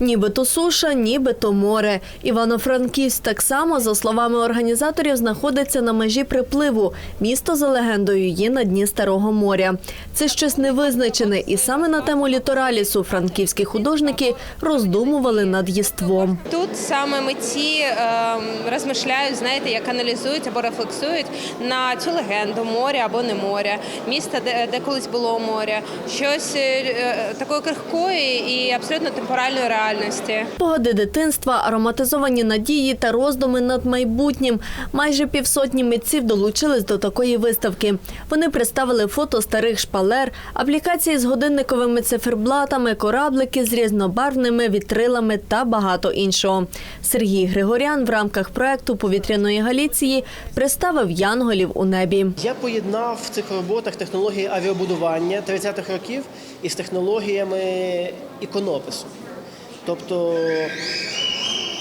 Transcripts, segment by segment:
Нібито суша, нібито море. Івано-Франківськ так само, за словами організаторів, знаходиться на межі припливу. Місто за легендою є на дні Старого моря. Це щось невизначене, і саме на тему літоралісу франківські художники роздумували над єством. Тут саме митці е, розмишляють, знаєте, як аналізують або рефлексують на цю легенду моря або не моря, міста, де, колись було море, щось е, е, такої крихкої і абсолютно темпоральної реальності. Погоди дитинства, ароматизовані надії та роздуми над майбутнім. Майже півсотні митців долучились до такої виставки. Вони представили фото старих шпалер, аплікації з годинниковими циферблатами, кораблики з різнобарвними вітрилами та багато іншого. Сергій Григорян в рамках проекту повітряної Галіції представив янголів у небі. Я поєднав в цих роботах технології авіабудування 30-х років із технологіями іконопису. Тобто,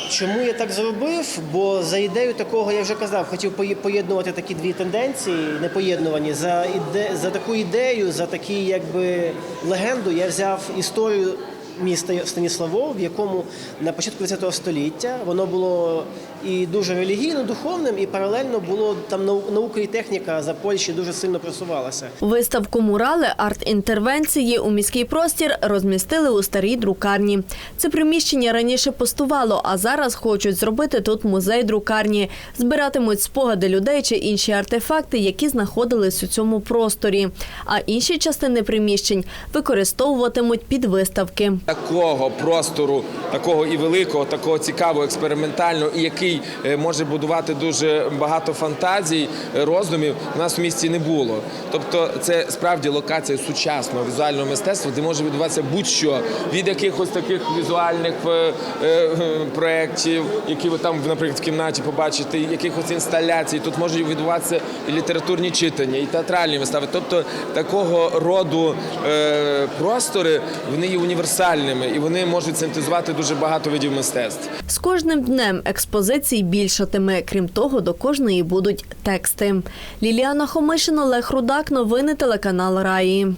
чому я так зробив? Бо за ідею такого я вже казав, хотів поєднувати такі дві тенденції, непоєднувані. За іде за таку ідею, за таку якби легенду я взяв історію міста Станіславо, в якому на початку ХХ століття воно було і дуже релігійно, духовним, і паралельно було там нау- наука і техніка за Польщі дуже сильно просувалася. Виставку мурали арт-інтервенції у міський простір розмістили у старій друкарні. Це приміщення раніше пустувало, а зараз хочуть зробити тут музей друкарні. Збиратимуть спогади людей чи інші артефакти, які знаходились у цьому просторі. А інші частини приміщень використовуватимуть під виставки. Такого простору, такого і великого, такого цікавого, експериментального, і який е, може будувати дуже багато фантазій, е, роздумів, у нас в місті не було. Тобто, це справді локація сучасного візуального мистецтва, де може відбуватися будь-що від якихось таких візуальних е, проєктів, які ви там, наприклад, в кімнаті побачите, якихось інсталяцій. Тут можуть відбуватися і літературні читання, і театральні вистави. Тобто такого роду простори вони є універсальними і вони можуть синтезувати дуже багато видів мистецтв. З кожним днем експозицій більшатиме. Крім того, до кожної будуть тексти. Ліліана Хомишин, Олег Рудак. Новини телеканал Раї.